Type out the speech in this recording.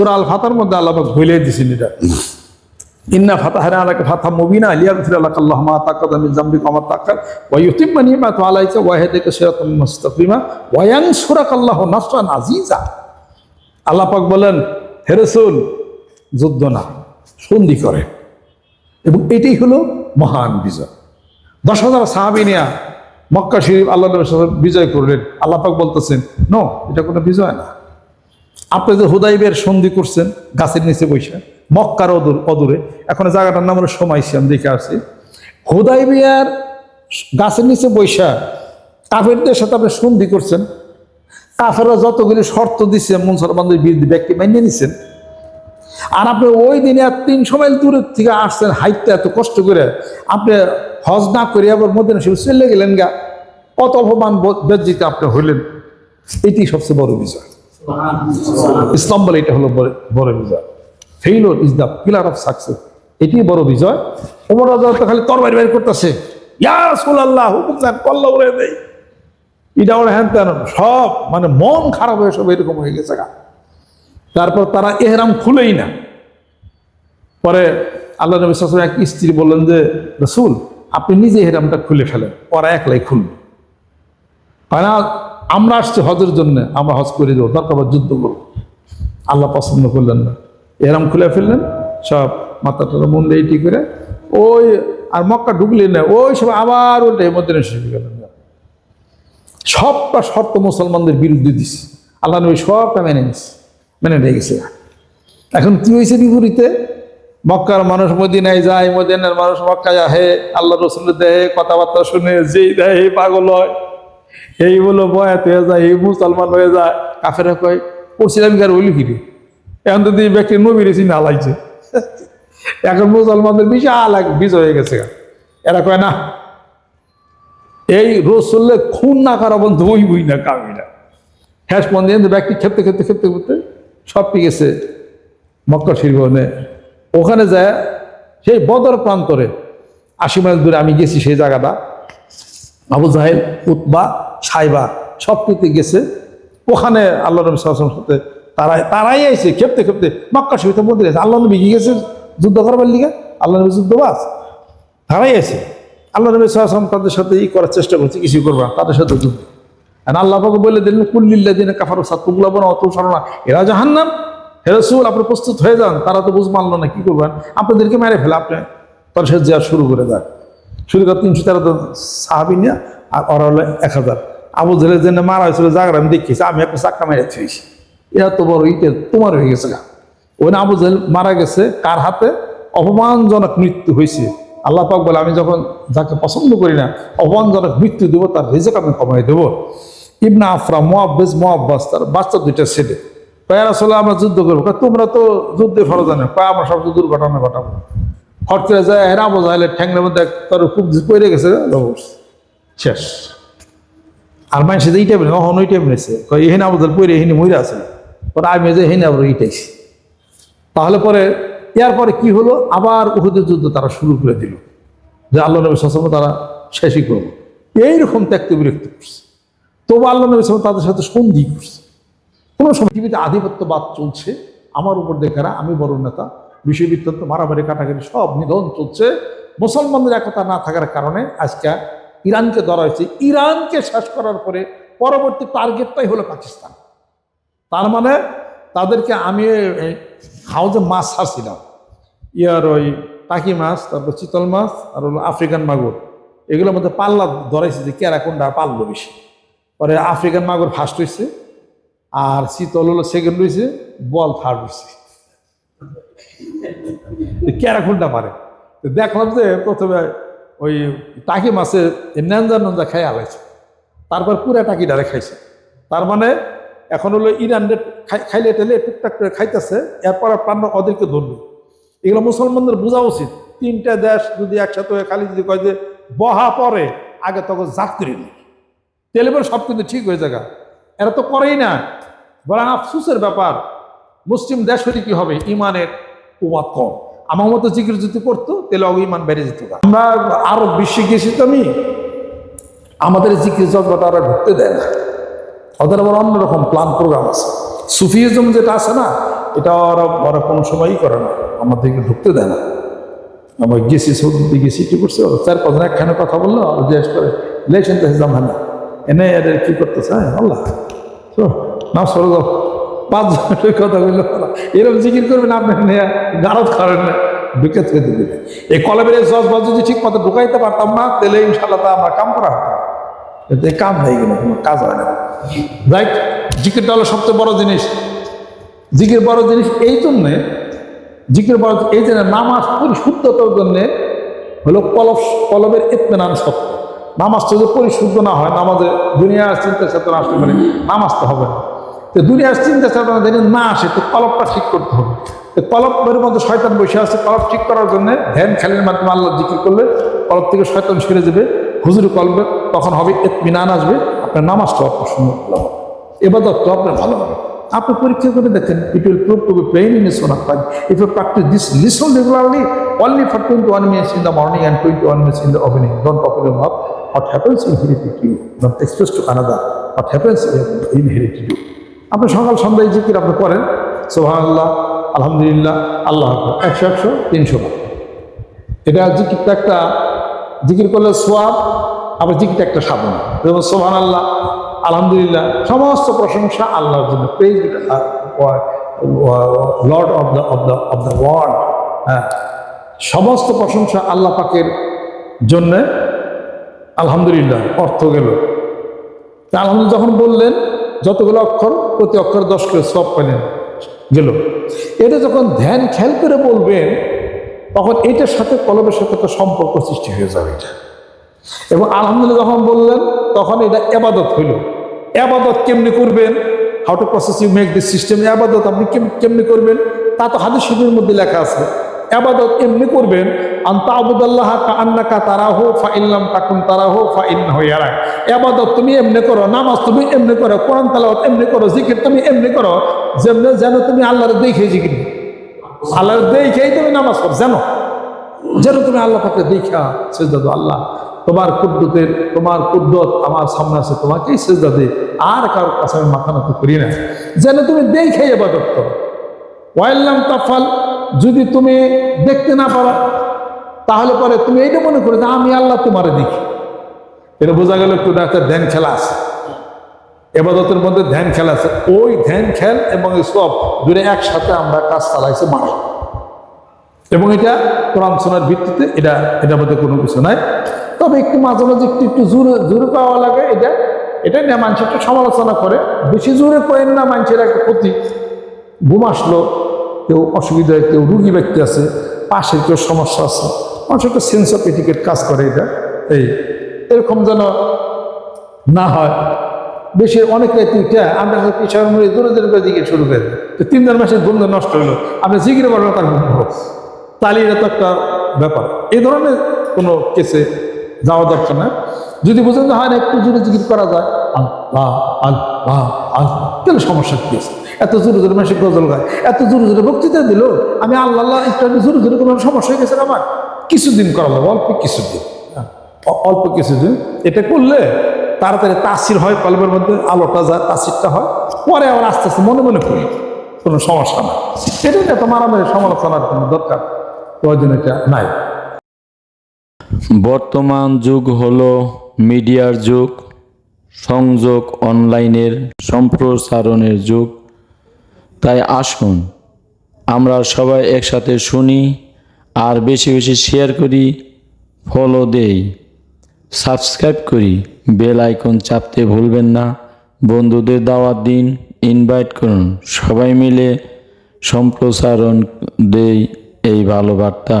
সুরা আল ফাতার মধ্যে আল্লাহ ভুলে দিছেন এটা। ইন্না ফাতাহানা আলাকা ফাতা মুবিনা লিয়াগফির লাক আল্লাহ মা তাকাদা মিন যামবিকা ওয়া মা তাআখার ওয়া ইউতিম্মা নি'মাতাহু আলাইকা ওয়া ইয়াহদিকা সিরাতাম মুস্তাকিমা ওয়া ইয়ানসুরাকা আল্লাহু নাসরান আজিজা আল্লাহ পাক বলেন, হে রাসূল, যুদ্ধ না, সন্ধি করে। এবং এটাই হলো মহান বিজয়। দশ হাজার সাহাবি নিয়া মক্কা শরীফ আল্লাহ বিজয় করলেন। আল্লাহ পাক বলতেছেন ন এটা কোনো বিজয় না। আপনি যে হুদাইবের সন্ধি করছেন, গাছের নিচে বৈশা মক্কার অদূর, অদূরে, এখন জায়গাটার নাম হলো সময়সিয়াম দেখে আসছি। হুদাইবিয়ার গাছের নিচে বৈশা কাফেরদের সাথে আপনি সন্ধি করছেন, কাফেররা যতগুলি শর্ত দিচ্ছে মুসলমানদের বিরুদ্ধে ব্যক্তি মানিয়ে নিছেন। আর আপনি ওই দিনে আর তিনশো মাইল দূরের থেকে আসছেন, হাইটটা এত কষ্ট করে, আপনি হজ না করে আবার মদিনা শরীফ চলে গেলেন গা কত অপমান বেজিতে আপনি হইলেন এটি সবচেয়ে বড় বিষয়। ইসলাম বলে এটা হলো বড়- বিজয়। Failure is the pillar of success এটি বড় বিজয়। ওমর রাজা তো খালি তরবারি বের করতেছে। কল্লা উড়ে দেই। এটা ওরা হ্যান তেন সব মানে মন খারাপ হয়ে সব এরকম হয়ে গেছে গা। তারপর তারা এহরাম খুলেই না। পরে আল্লাহ নবী আলাইহি এক স্ত্রী বললেন যে, রসুল, আপনি নিজে এহরামটা খুলে ফেলেন। ওরা একলাই খুলবে। হয় না আমরা আসছি হজের জন্য, আমরা হজ করে দেবো, দরকার যুদ্ধ করব। আল্লাহ পছন্দ করলেন না। এরম খুলে ফেললেন, সব মাথাটা মুন্ডে ইটি করে, ওই আর মক্কা ঢুকলেন না, ওই সব আবার উল্টে মধ্যে শিখে গেলেন। সবটা শর্ত মুসলমানদের বিরুদ্ধে দিস আল্লাহ নবী সবটা মেনে নিস মেনে নিয়ে গেছে। এখন কি হয়েছে বিপরীতে? মক্কার মানুষ মদিনায় যায়, মদিনার মানুষ মক্কায় আহে, আল্লাহ রসুল দেহে কথাবার্তা শুনে, যেই দেহে পাগল হয় এই বলো বয়াত হয়ে যায়, এই মুসলমান হয়ে যায়। কাফেরা কয় পড়ছিলাম কি আর ওইলি ফিরে এখন যদি এই ব্যক্তি নবীর চিন্তা হালাইছে এখন মুসলমানদের বিশাল এক বিজয় হয়ে গেছে এরা কয়, না, এই রসুল্লে খুন না করা বন্ধু ওই বই না কামিনা হ্যাঁ মন্দির ব্যক্তি খেতে খেতে খেতে খেতে সব পেয়ে গেছে মক্কা শরীফনে ওখানে যায়, সেই বদর প্রান্তরে, আশি মাইল দূরে আমি গেছি সেই জায়গাটা। আবু জাহেল উতবা সাইবা সব কিছু গেছে। ওখানে আল্লাহ নবী আলাইহি সাথে তারাই তারাই আইছে খেপতে খেপতে। মক্কা শরীফে মন্দির আছে। আল্লাহ নবী গেছে? যুদ্ধ করবার লিগে? আল্লাহ নবী যুদ্ধবাস তারাই আছে আল্লাহ নবী আলাইহি তাদের সাথে ই করার চেষ্টা করছে কিছু করবা না, তাদের সাথে যুদ্ধ। আর আল্লাহ বলে দিলেন কুল্লিল্লা দিনে কাফারু সাতুগুলাবো না অত সরনা এরা জাহান্নাম। হে রসুল আপনি প্রস্তুত হয়ে যান। তারা তো বুঝ মানলো না কি করবেন? আপনাদেরকে মেরে ফেলে আপনি। তার সাথে যাওয়া শুরু করে দেন শুরু করে তিনশো তেরো জন সাহাবি নিয়ে, আর ওরা হলো এক হাজার। আবু জেলের জন্য মারা হয়েছিল জায়গাটা আমি দেখেছি আমি একটা চাক্কা মেরে ফেলেছি। এরা তো বড় ইটে তোমার হয়ে গেছে গা। ওই আবু জেল মারা গেছে, কার হাতে? অপমানজনক মৃত্যু হয়েছে। আল্লাহ পাক বলে, আমি যখন যাকে পছন্দ করি না, অপমানজনক মৃত্যু দেবো, তার রেজেক আমি কমাই দেবো। ইবনা আফরা মোয়াব্বেজ মোয়াব্বাস, তার বাচ্চা দুইটা ছেলে। কয় আসলে আমরা যুদ্ধ করব। তোমরা তো যুদ্ধে ফরজ জানো। কয়, আমরা সব দুর্ঘটনা ঘটাবো। হট করে যায় হেরা বোঝা হলে ঠ্যাংলের মধ্যে তোর খুব পড়ে গেছে শেষ। আর মানুষ টাইম কখন ওই টাইম নিয়েছে কয়, এহেন আবদাল পরে এহেনে মরে আছে। পরে আমি যে হেনে আবার ইটাইছি। তাহলে পরে এরপরে কি হলো? আবার উহুদের যুদ্ধ তারা শুরু করে দিল। যে আল্লাহ নবী সসম তারা শেষই করব এইরকম ত্যাক্ত বিরক্ত করছে। তবু আল্লাহ নবী সাল্লাম তাদের সাথে সন্ধি করছে। কোনো সময় পৃথিবীতে আধিপত্যবাদ চলছে। আমার উপর দেখারা আমি বড় নেতা। বিষয় বৃত্তান্ত মারামারি কাটাকাটি সব নিধন চলছে। মুসলমানদের একতা না থাকার কারণে আজকে ইরানকে ধরা হয়েছে। ইরানকে শেষ করার পরে পরবর্তী টার্গেটটাই হলো পাকিস্তান। তার মানে তাদেরকে আমি হাউজে মাছ ছাড়ছিলাম। ইয়ার ওই টাকি মাছ, তারপর চিতল মাছ, আর হলো আফ্রিকান মাগুর। এগুলোর মধ্যে পাল্লা ধরাইছে যে কেরা কোনটা পারল বেশি। পরে আফ্রিকান মাগুর ফার্স্ট হয়েছে আর শীতল হলো সেকেন্ড হয়েছে বল থার্ড হয়েছে কোনটা পারে তো দেখলাম যে প্রথমে ওই টাকি মাছের নেঞ্জা নঞ্জা খাই আলাইছে। তারপর পুরা টাকি ডারে খাইছে। তার মানে এখন হলো ইরান খাইলে টেলে টুকটাক করে খাইতেছে, এরপর আর পান্না ওদেরকে ধরবে। এগুলো মুসলমানদের বোঝা উচিত। তিনটা দেশ যদি একসাথে হয়ে খালি যদি কয় যে বহা পরে, আগে তখন জাত করে তেলে পরে সব কিন্তু ঠিক হয়ে যাগা এরা তো করেই না। বরং আফসুসের ব্যাপার, মুসলিম দেশ হলে কি হবে? ইমানের উমাদ কম। আমার মতো জিকির যদি করতো, তাহলে অগ ইমান বেড়ে যেত আমরা আরও বিশ্বে গেছি তো আমি। আমাদের জিকির জগৎ ওরা ঢুকতে দেয় না। ওদের আবার অন্যরকম প্ল্যান প্রোগ্রাম আছে। সুফিজম যেটা আছে না, এটা ওরা কোনো সময়ই করে না। আমাদেরকে ঢুকতে দেয় না। আমরা গেছি, সৌদিতে গেছি, কি করছে চার পাঁচ একখানে কথা বলল আর জিজ্ঞেস করে ইলেকশন তো জামা না। এনে এদের কি করতেছে হ্যাঁ আল্লাহ। না সরে যাও। পাঁচ জনের কথা বলল এরকম জিকির করবেন আপনি, নিয়ে গারদ করেন না ঢুকে থেকে দিবি এই কলমের এই জজ বাজ যদি ঠিক মতো ঢুকাইতে পারতাম না, তাহলে ইনশাল্লাহ তা আমরা কাম করা এই কাম হয়ে গেল, কোনো কাজ হয় না। রাইট জিকিরটা হলো সবচেয়ে বড় জিনিস। জিকির বড় জিনিস এই জন্যে, জিকির বড় এই জন্য নামাজ পরিশুদ্ধতার জন্যে হলো কলব কলবের ইতমেনান সত্য নামাজ যদি পরিশুদ্ধ না হয়, নামাজে দুনিয়ার চিন্তা চেতনা আসতে পারে। নামাজ তো হবে না। তো দুনিয়ার চিন্তা চেতনা যদি না আসে, তো কলবটা ঠিক করতে হবে। তো কলবের মধ্যে শয়তান বসে আছে কলব ঠিক করার জন্য ধ্যান খেলের মাধ্যমে আল্লাহ জিকির করলে কলব থেকে শয়তান সরে যাবে, হুজুর কলবে, তখন হবে ইতমিনান আসবে, আপনার নামাজটা আপনার সুন্দর হবে। এবাদতটা আপনার ভালো হবে। আপনি পরীক্ষা করে দেখেন it will prove to be plain in is own of if you practise this lesson regularly only for 21 minutes in the morning and 21 minutes in the evening don't open your mouth what happens inherited you don't express to another what happens inherited you আপনি সকাল সন্ধ্যায় জিকির আপনি করেন সোহান আল্লাহ আলহামদুলিল্লাহ, আল্লাহ। একশো একশো, তিনশো এটা জিকিরটা একটা, জিকির করলে সোয়াব, আবার জিকিরটা একটা সাধনা। যেমন সোহান আল্লাহ আলহামদুলিল্লাহ, সমস্ত প্রশংসা আল্লাহর জন্য। Praise lord of the of the of the world হ্যাঁ। সমস্ত প্রশংসা আল্লাহ পাকের জন্যে, আলহামদুলিল্লাহ, অর্থ গেল। তা আলহামদুলিল্লাহ যখন বললেন যতগুলো অক্ষর, প্রতি অক্ষর দশ করে সব পেলেন গেল। এটা যখন ধ্যান খেয়াল করে বলবেন, তখন এটার সাথে কলমের সাথে একটা সম্পর্ক সৃষ্টি হয়ে যাবে এটা। এবং আলহামদুলিল্লাহ যখন বললেন, তখন এটা এবাদত হইল। এবাদত কেমনি করবেন? How to process you make this system এবাদত আপনি কেম- কেমনি করবেন? তা তো হাদিস শরীফের মধ্যে লেখা আছে। এবাদত এমনি করবেন আন্তা আবুদাল্লাহ আন্নাকা তারাহো ফা ইল্লাম তাকুন তারাহো ফা ইন্নাহু ইয়ারাক। এবাদত তুমি এমনি করো, নামাজ তুমি এমনি করো, কোরআন তালাওয়াত এমনি করো, জিকির তুমি এমনি করো, যেমনি যেন তুমি আল্লাহর দেখে জিকির। আল্লাহর দেখেই তুমি নামাজ পড়ো জানো যেন তুমি আল্লাহ পাকে দেখা সেজদা আল্লাহ। তোমার কুদ্দুতের, তোমার কুদ্দত আমার সামনে আছে, তোমাকেই সেজদা দে আর কারোর কাছে আমি মাথা নত করি না। যেন তুমি দেখে এবাদত করো। ওয়াইল্লাম তাফাল যদি তুমি দেখতে না পারো, তাহলে পরে তুমি এইটা মনে করো যে আমি আল্লাহ তোমারে দেখি। এটা বোঝা গেল একটু একটা ধ্যান খেলা আছে। এবাদতের মধ্যে ধ্যান খেলা আছে। ওই ধ্যান খেল এবং সব দূরে একসাথে আমরা কাজ চালাইছে মানে এবং এটা কোরআন সোনার ভিত্তিতে এটা, এটার মধ্যে কোনো কিছু নাই। তবে একটু মাঝে মাঝে একটু একটু জোরে জোরে পাওয়া লাগে এটা এটা নিয়ে মানুষ একটু সমালোচনা করে। বেশি জোরে করেন না মানুষের একটা ক্ষতি। ঘুম আসলো কেউ অসুবিধায়, কেউ রুগী ব্যক্তি আছে, পাশের কেউ সমস্যা আছে, মানুষ একটা সেন্স অফ এটিকেট কাজ করে এটা। এই, এরকম যেন না হয় বেশি অনেক উঠে আমরা কিশোর মরে দূরে দূরে করে দিকে শুরু করে তো তিন চার মাসের ঘুম নষ্ট হলো আপনি জিগিরে বলবেন তার তাহলে এটা তো একটা ব্যাপার। এই ধরনের কোনো কেসে যাওয়া দরকার না। যদি বুঝেন যে, হয় না একটু জোরে জিকির করা যায়। আল্লাহ আল্লাহ আল্লাহ। তাহলে সমস্যা কি আছে? এত জোরে জোরে মানুষের গজল গায় এত জোরে জোরে বক্তৃতা দিল। আমি আল্লাহ আল্লাহ একটু জোরে জোরে কোনো সমস্যা হয়ে গেছে না আমার? কিছুদিন করা লাগবে অল্প কিছুদিন। হ্যাঁ, অল্প কিছুদিন। এটা করলে তাড়াতাড়ি তাসির হয় কলবের মধ্যে আলোটা যায় তাসিরটা হয়। পরে আবার আস্তে আস্তে মনে মনে করি কোনো সমস্যা না এটা নিয়ে তো মারামারি সমালোচনার কোনো দরকার প্রয়োজন এটা নাই। বর্তমান যুগ হলো মিডিয়ার যুগ সংযোগ অনলাইনের সম্প্রসারণের যুগ। তাই আসুন, আমরা সবাই একসাথে শুনি আর বেশি বেশি শেয়ার করি ফলো দেই। সাবস্ক্রাইব করি বেল আইকন চাপতে ভুলবেন না। বন্ধুদের দাওয়াত দিন ইনভাইট করুন, সবাই মিলে সম্প্রসারণ দেই এই ভালো বার্তা।